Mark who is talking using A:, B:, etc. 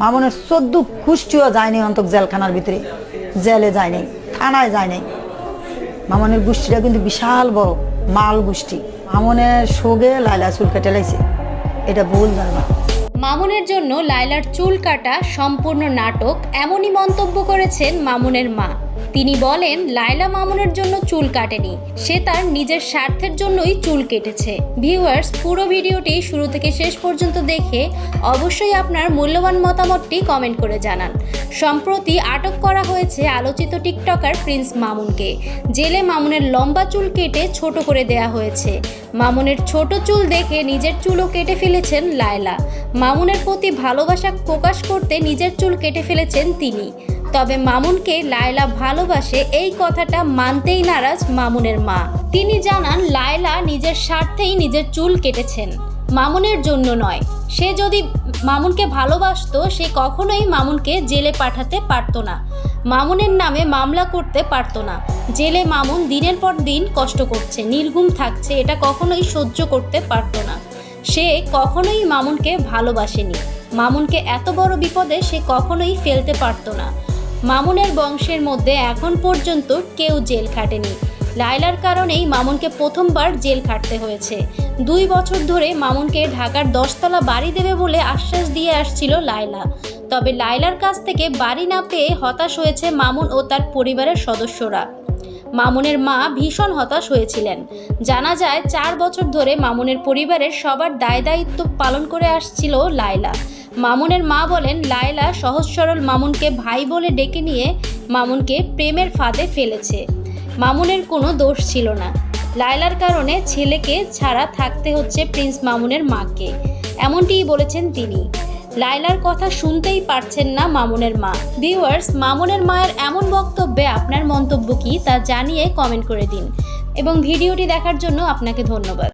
A: মামুনের চোদ্দ কুষ্টিও যায়নি অন্তক জেলখানার ভিতরে। জেলে যায়নি, থানায় যায়নি। মামনের গোষ্ঠীটা কিন্তু বিশাল বড়, মাল গোষ্ঠী। মামনের সোগে লাইলা চুল কেটে লাইছে। এটা ভুল ধারণা।
B: মামুনের জন্য লাইলার চুল কাটা সম্পূর্ণ নাটক, এমনই মন্তব্য করেছেন মামুনের মা। তিনি বলেন, লায়লা মামুনের জন্য চুল কাটেনি। সে তার নিজের স্বার্থের জন্যই চুল কেটেছে। ভিউয়ার্স, পুরো ভিডিওটি শুরু থেকে শেষ পর্যন্ত দেখে অবশ্যই আপনার মূল্যবান মতামতটি কমেন্ট করে জানান। সম্প্রতি আটক করা হয়েছে আলোচিত টিকটকার প্রিন্স মামুনকে। জেলে মামুনের লম্বা চুল কেটে ছোট করে দেয়া হয়েছে। মামুনের ছোট চুল দেখে নিজের চুলও কেটে ফেলেছেন লায়লা। মামুনের প্রতি ভালোবাসা প্রকাশ করতে নিজের চুল কেটে ফেলেছেন তিনি। তবে মামুনকে লায়লা ভালোবাসে এই কথাটা মানতেই নারাজ মামুনের মা। তিনি জানান, লায়লা নিজের স্বার্থেই নিজের চুল কেটেছেন। মামুনের জন্য নয়। সে যদি মামুনকে ভালোবাসতো, সে কখনোই মামুনকে জেলে পাঠাতে পারতো না। মামুনের নামে মামলা করতে পারতো না। জেলে মামুন দিনের পর দিন কষ্ট করছে নির্গুম থাকছে, এটা কখনোই সহ্য করতে পারতো না। সে কখনোই মামুনকে ভালোবাসেনি। মামুনকে এত বড় বিপদে সে কখনোই ফেলতে পারতো না। মামুনের বংশের মধ্যে এখন পর্যন্ত কেউ জেল খাটেনি। লায়লার কারণেই মামুনকে প্রথমবার জেল খাটতে হয়েছে। দুই বছর ধরে মামুনকে ঢাকার দশতলা বাড়ি দেবে বলে আশ্বাস দিয়ে আসছিল লায়লা। তবে লায়লার কাছ থেকে বাড়ি না পেয়ে হতাশ হয়েছে মামুন ও তার পরিবারের সদস্যরা। মামুনের মা ভীষণ হতাশ হয়েছিলেন। জানা যায়, চার বছর ধরে মামুনের পরিবারের সবার দায় দায়িত্ব পালন করে আসছিল লায়লা। মামুনের মা বলেন, লায়লা সহজ সরল মামুনকে ভাই বলে ডেকে নিয়ে মামুনকে প্রেমের ফাঁদে ফেলেছে। মামুনের কোনো দোষ ছিল না। লায়লার কারণে ছেলেকে ছাড়া থাকতে হচ্ছে প্রিন্স মামুনের মাকে। এমনটিই বলেছেন তিনি। লায়লার কথা শুনতেই পারছেন না মামুনের মা। ভিউয়ার্স, মামুনের মায়ের এমন বক্তব্যে আপনার মন্তব্য কী তা জানিয়ে কমেন্ট করে দিন। এবং ভিডিওটি দেখার জন্য আপনাকে ধন্যবাদ।